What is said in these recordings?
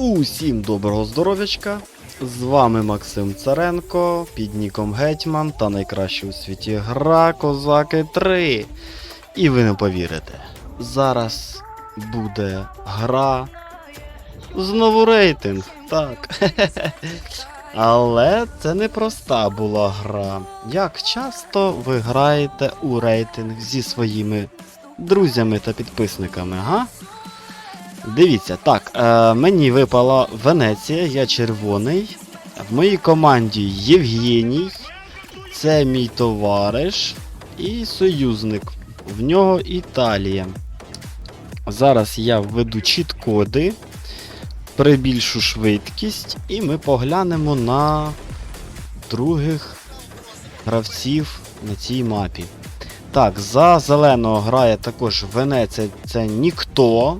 Усім доброго здоров'ячка! З вами Максим Царенко, під ніком Гетьман та найкраща у світі гра Козаки 3. І ви не повірите, зараз буде гра. Знову рейтинг, так. Але це не проста була гра. Як часто ви граєте у рейтинг зі своїми друзями та підписниками, га? Дивіться, так, е, мені випала Венеція, я червоний. В моїй команді Євгеній, це мій товариш і союзник. В нього Італія. Зараз я введу чіт-коди, прибільшу швидкість, і ми поглянемо на других гравців на цій мапі. Так, за зеленого грає також Венеція, це ніхто.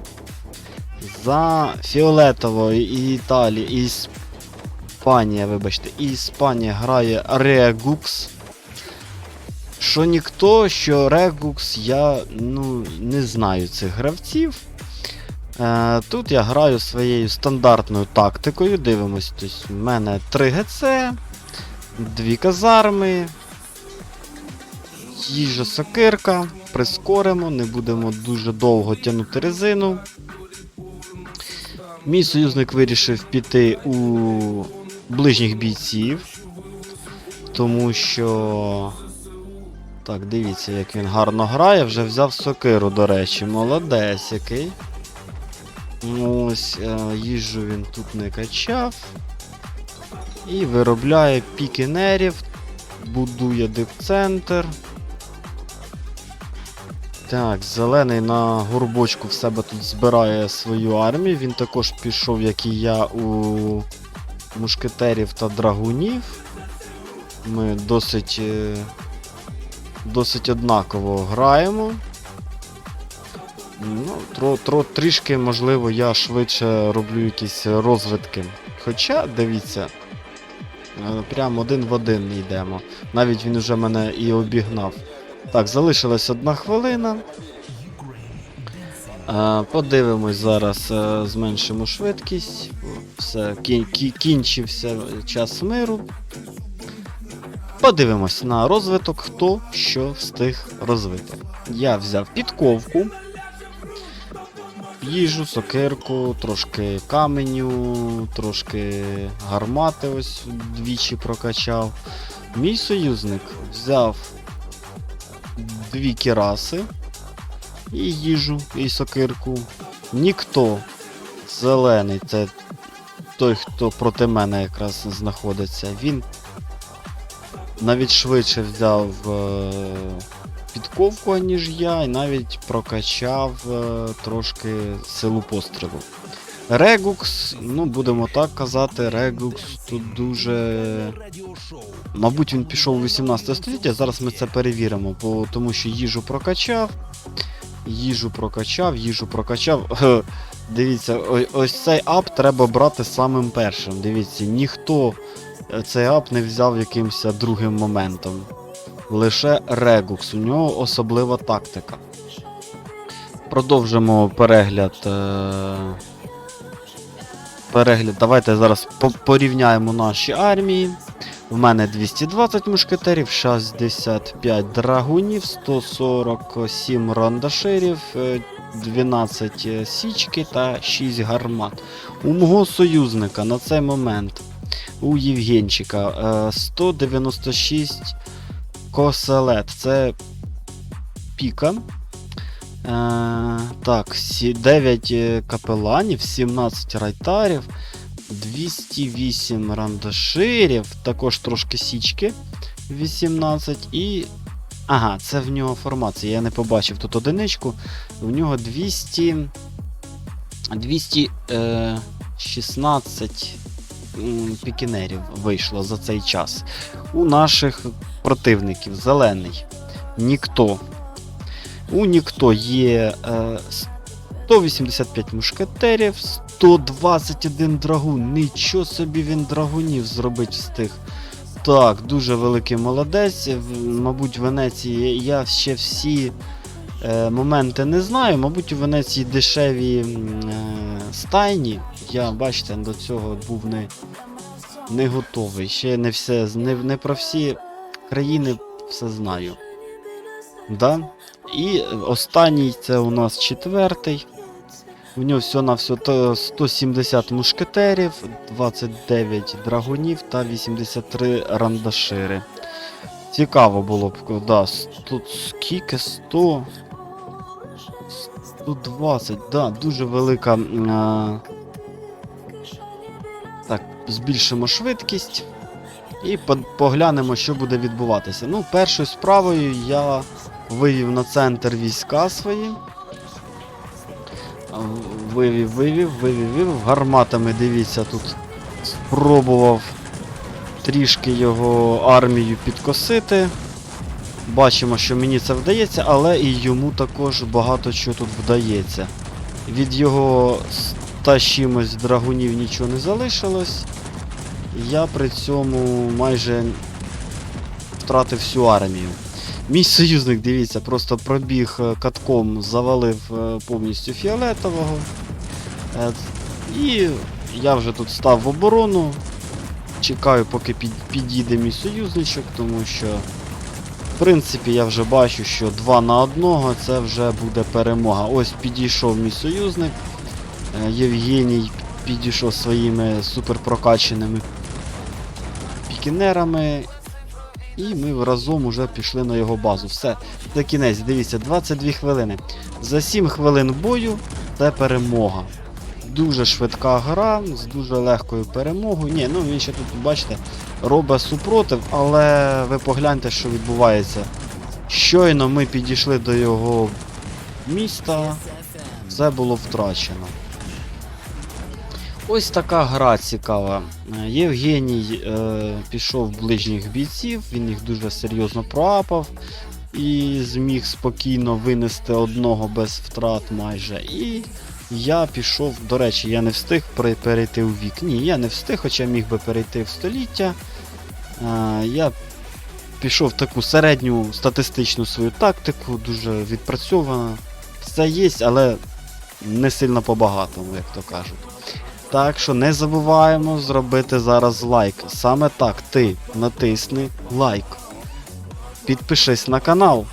За фіолетовою і Італія, Іспанія, вибачте, Іспанія грає Регукс. Що ніхто, що Регукс, я ну, не знаю цих гравців. Е, тут я граю своєю стандартною тактикою. Дивимось, тобто, в мене 3 ГЦ, 2 казарми, їжа сокирка, прискоримо, не будемо дуже довго тягнути резину. Мій союзник вирішив піти у ближніх бійців, тому що. Так, дивіться, як він гарно грає, вже взяв сокиру, до речі, молодець який. Ось е, їжу він тут не качав. І виробляє пікінерів, будує дипцентр. Так, зелений на горбочку в себе тут збирає свою армію. Він також пішов, як і я, у мушкетерів та драгунів. Ми досить е, досить однаково граємо. Ну, тро, тро, трішки, можливо, я швидше роблю якісь розвитки. Хоча, дивіться, е, прямо один в один йдемо. Навіть він вже мене і обігнав. Так, залишилась одна хвилина. Подивимось зараз, е, зменшимо швидкість. Все, кін, кі- кінчився час миру. Подивимось на розвиток, хто що встиг розвити. Я взяв підковку, їжу, сокирку, трошки каменю, трошки гармати ось двічі прокачав. Мій союзник взяв дві кіраси і їжу, і сокирку. Ніхто зелений, це той, хто проти мене якраз знаходиться. Він навіть швидше взяв е, підковку, ніж я, і навіть прокачав е, трошки силу пострілу. Регукс, ну будемо так казати, Регукс тут дуже. Мабуть, він пішов у 18 століття, зараз ми це перевіримо, бо, тому що їжу прокачав. Їжу прокачав, їжу прокачав. Дивіться, ось цей ап треба брати самим першим. Дивіться, ніхто е, цей ап не взяв якимось другим моментом. Лише Регукс, у нього особлива тактика. Продовжимо перегляд. Е... Перегляд. Давайте зараз порівняємо наші армії. В мене 220 мушкетерів, 65 драгунів, 147 рандаширів, е, 12 січки та 6 гармат. У мого союзника на цей момент у Євгенчика е, 196 коселет. Це піка. Е, так, 9 капеланів, 17 райтарів, 208 рандаширів, також трошки січки 18 і. Ага, це в нього формація. Я не побачив тут одиничку. В нього 200. 216 пікінерів вийшло за цей час. У наших противників зелений. Ніхто. У ніхто є е, 185 мушкетерів, 121 драгун. Нічого собі він драгунів зробить встиг. Так, дуже великий молодець. Мабуть, в Венеції я ще всі е, моменти не знаю. Мабуть, у Венеції дешеві е, стайні. Я, бачите, до цього був не, не готовий. Ще не все, не, не про всі країни все знаю. Да? І останній це у нас четвертий. У нього все на все 170 мушкетерів, 29 драгунів та 83 рандашири. Цікаво було б, да, тут скільки 100. 120, да, дуже велика. А... Так, збільшимо швидкість і поглянемо, що буде відбуватися. Ну, першою справою я вивів на центр війська свої. Вивів, вивів, вивів, вивів. Гарматами, дивіться, тут спробував трішки його армію підкосити. Бачимо, що мені це вдається, але і йому також багато чого тут вдається. Від його ста з чимось драгунів нічого не залишилось. Я при цьому майже втратив всю армію. Мій союзник, дивіться, просто пробіг е, катком, завалив е, повністю фіолетового. Е, І я вже тут став в оборону. Чекаю, поки під, підійде мій союзничок, тому що, в принципі, я вже бачу, що 2 на 1 це вже буде перемога. Ось підійшов мій союзник. Євгеній підійшов своїми суперпрокаченими пікінерами. І ми разом уже пішли на його базу. Все, це кінець, дивіться, 22 хвилини. За 7 хвилин бою це перемога. Дуже швидка гра з дуже легкою перемогою. Ні, ну він ще тут, бачите, робить супротив, але ви погляньте, що відбувається. Щойно ми підійшли до його міста, все було втрачено. Ось така гра цікава. Е, Євгеній е, пішов ближніх бійців, він їх дуже серйозно проапав і зміг спокійно винести одного без втрат майже. І я пішов, до речі, я не встиг перейти у вік. Ні, я не встиг, хоча міг би перейти в століття. Е, я пішов таку середню статистичну свою тактику, дуже відпрацьована. Все є, але не сильно по-багатому, як то кажуть. Так що не забуваємо зробити зараз лайк. Саме так ти натисни лайк. Підпишись на канал.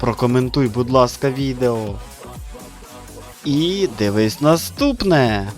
Прокоментуй, будь ласка, відео. І дивись наступне.